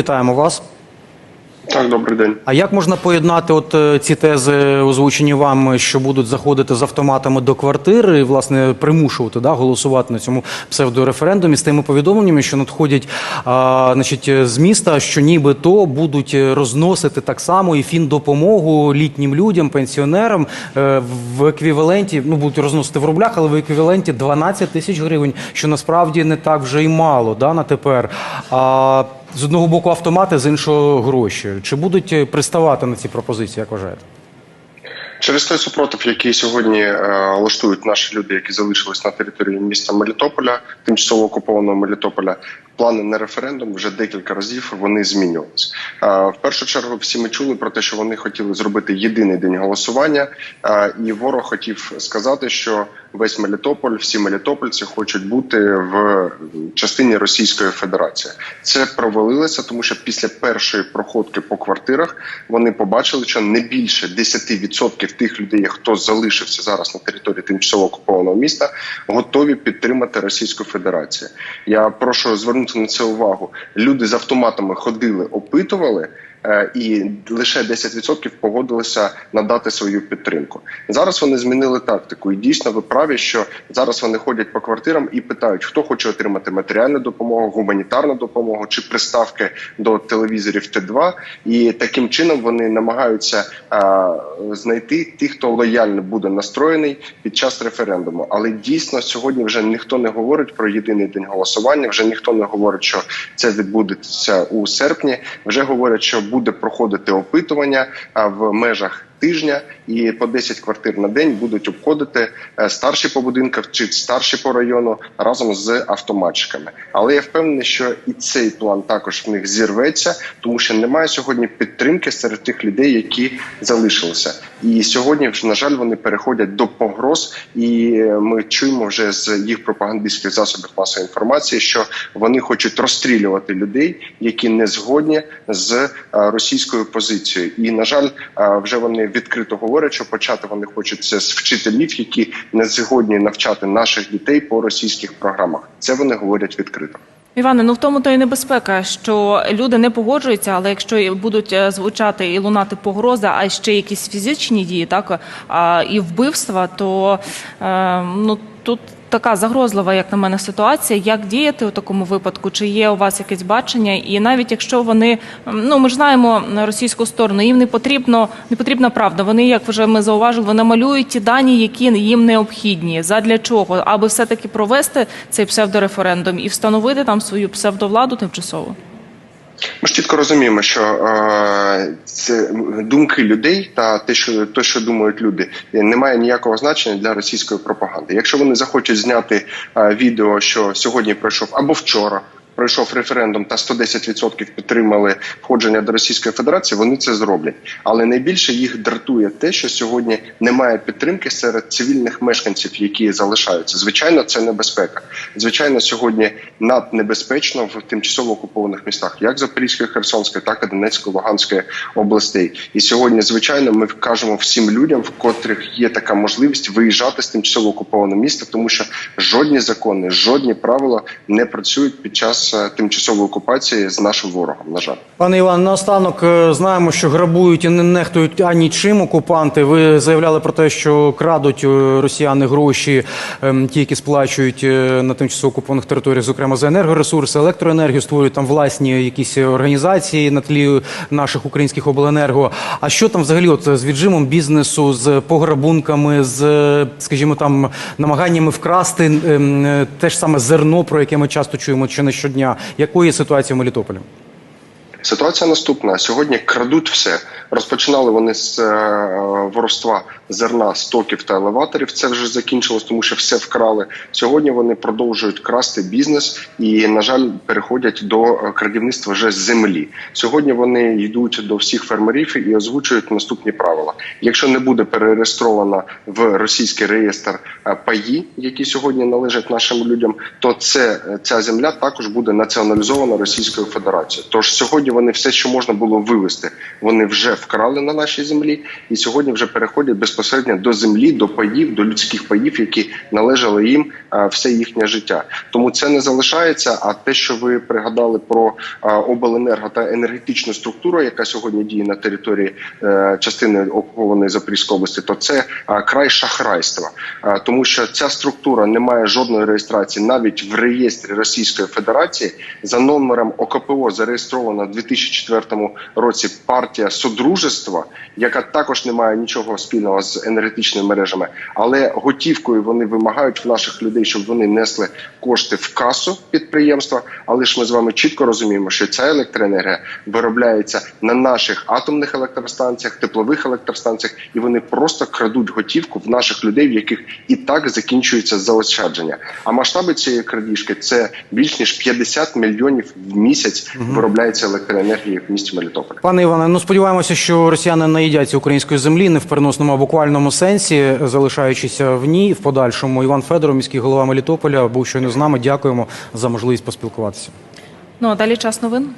Вітаємо вас. Так, добрий день. А як можна поєднати от е, ці тези, озвучені вам, що будуть заходити з автоматами до квартири і власне примушувати да, голосувати на цьому псевдореферендумі з тими повідомленнями, що надходять а, значить, з міста, що нібито будуть розносити так само і фіндопомогу літнім людям, пенсіонерам е, в еквіваленті, ну будуть розносити в рублях, але в еквіваленті 12 тисяч гривень, що насправді не так вже й мало да, на тепер. А, з одного боку автомати, з іншого гроші. Чи будуть е, приставати на ці пропозиції, як вважаєте? Через той супротив, який сьогодні е, наші люди, які залишились на території міста Мелітополя, тимчасово окупованого Мелітополя, плани на референдум вже декілька разів вони змінювалися. В першу чергу всі ми чули про те, що вони хотіли зробити єдиний день голосування, і ворог хотів сказати, що весь Мелітополь, всі мелітопольці хочуть бути в частині Російської Федерації. Це провалилося, тому що після першої проходки по квартирах вони побачили, що не більше 10% тих людей, хто залишився зараз на території тимчасово окупованого міста, готові підтримати Російську Федерацію. Я прошу звернути на це увагу. Люди з автоматами ходили, опитували. Е, І лише 10% погодилися надати свою підтримку. Зараз вони змінили тактику, і дійсно ви праві, що зараз вони ходять по квартирам і питають, хто хоче отримати матеріальну допомогу, гуманітарну допомогу чи приставки до телевізорів Т2. І таким чином вони намагаються а, знайти тих, хто лояльно буде настроєний під час референдуму. Але дійсно сьогодні вже ніхто не говорить про єдиний день голосування. Вже ніхто не говорить, що це відбудеться у серпні. Вже говорять, що буде проходити опитування в межах. Тижня і по 10 квартир на день будуть обходити е, старші по будинках чи старші по району разом з автоматчиками. Але я впевнений, що і цей план також в них зірветься, тому що немає сьогодні підтримки серед тих людей, які залишилися. І сьогодні на жаль вони переходять до погроз, і е, ми чуємо вже з їх пропагандистських засобів масової інформації, що вони хочуть розстрілювати людей, які не згодні з е, російською позицією. І на жаль, вже вони відкрито говорять, що почати вони хочуть це з вчителів, які не згодні навчати наших дітей по російських програмах. Це вони говорять відкрито. Іване, ну в тому то і небезпека, що люди не погоджуються, але якщо будуть е, звучати і лунати погрози, а ще якісь фізичні дії, так і вбивства, то е, ну тут така загрозлива, як на мене, ситуація. Як діяти у такому випадку? Чи є у вас якесь бачення? І навіть якщо вони ну ми ж знаємо російську сторону, їм не потрібно не потрібна правда. Вони, як вже ми зауважили, вони малюють ті дані, які їм необхідні. Задля чого? Аби все таки провести цей псевдореферендум і встановити там свою псевдовладу тимчасово. Ми ж чітко розуміємо, що е, це думки людей та те, що те, що думають люди, не має ніякого значення для російської пропаганди. Якщо вони захочуть зняти е, відео, що сьогодні пройшов або вчора. Пройшов референдум та 110% підтримали входження до Російської Федерації. Вони це зроблять, але найбільше їх дратує те, що сьогодні немає підтримки серед цивільних мешканців, які залишаються. Звичайно, це небезпека. Звичайно, сьогодні наднебезпечно в тимчасово окупованих містах, як Запорізької, Херсонської, так і Донецької, Луганської областей. І сьогодні, звичайно, ми кажемо всім людям, в котрих є така можливість виїжджати з тимчасово окупованого міста, тому що жодні закони, жодні правила не працюють під час е, тимчасової окупації з нашим ворогом. На жаль. Пане Іван, наостанок е, знаємо, що грабують і не нехтують ані чим окупанти. Ви заявляли про те, що крадуть е, росіяни гроші, ем, ті, які сплачують на тимчасово окупованих територіях, зокрема за енергоресурси, електроенергію, створюють там власні якісь організації на тлі наших українських обленерго. А що там взагалі от з віджимом бізнесу, з пограбунками, з, скажімо, там намаганнями вкрасти ем, те ж саме зерно, про яке ми часто чуємо чи не щодня? Якої ситуації в Мелітополі? Ситуація наступна: сьогодні крадуть все. Розпочинали вони з е, воровства зерна, стоків та елеваторів. Це вже закінчилось, тому що все вкрали. Сьогодні вони продовжують красти бізнес і, на жаль, переходять до е, крадівництва вже землі. Сьогодні вони йдуть до всіх фермерів і озвучують наступні правила: якщо не буде перереєстровано в російський реєстр е, паї, які сьогодні належать нашим людям, то це ця земля також буде націоналізована Російською Федерацією. Тож сьогодні сьогодні вони все, що можна було вивезти, вони вже вкрали на нашій землі, і сьогодні вже переходять безпосередньо до землі, до паїв, до людських паїв, які належали їм все їхнє життя. Тому це не залишається. А те, що ви пригадали про обленерго та енергетичну структуру, яка сьогодні діє на території е, частини окупованої Запорізької області, то це край шахрайства, тому що ця структура не має жодної реєстрації навіть в реєстрі Російської Федерації за номером ОКПО зареєстрована в 2004 році партія Содружества, яка також не має нічого спільного з енергетичними мережами, але готівкою вони вимагають в наших людей, щоб вони несли кошти в касу підприємства. Але ж ми з вами чітко розуміємо, що ця електроенергія виробляється на наших атомних електростанціях, теплових електростанціях, і вони просто крадуть готівку в наших людей, в яких і так закінчується заощадження. А масштаби цієї крадіжки це більш ніж 50 мільйонів в місяць виробляється електроенергії в місті Мелітополь. Пане Іване, ну сподіваємося, що росіяни наїдяться української землі не в переносному, а буквальному сенсі, залишаючися в ній в подальшому. Іван Федоров, міський голова Мелітополя, був щойно з нами. Дякуємо за можливість поспілкуватися. Ну а далі час новин.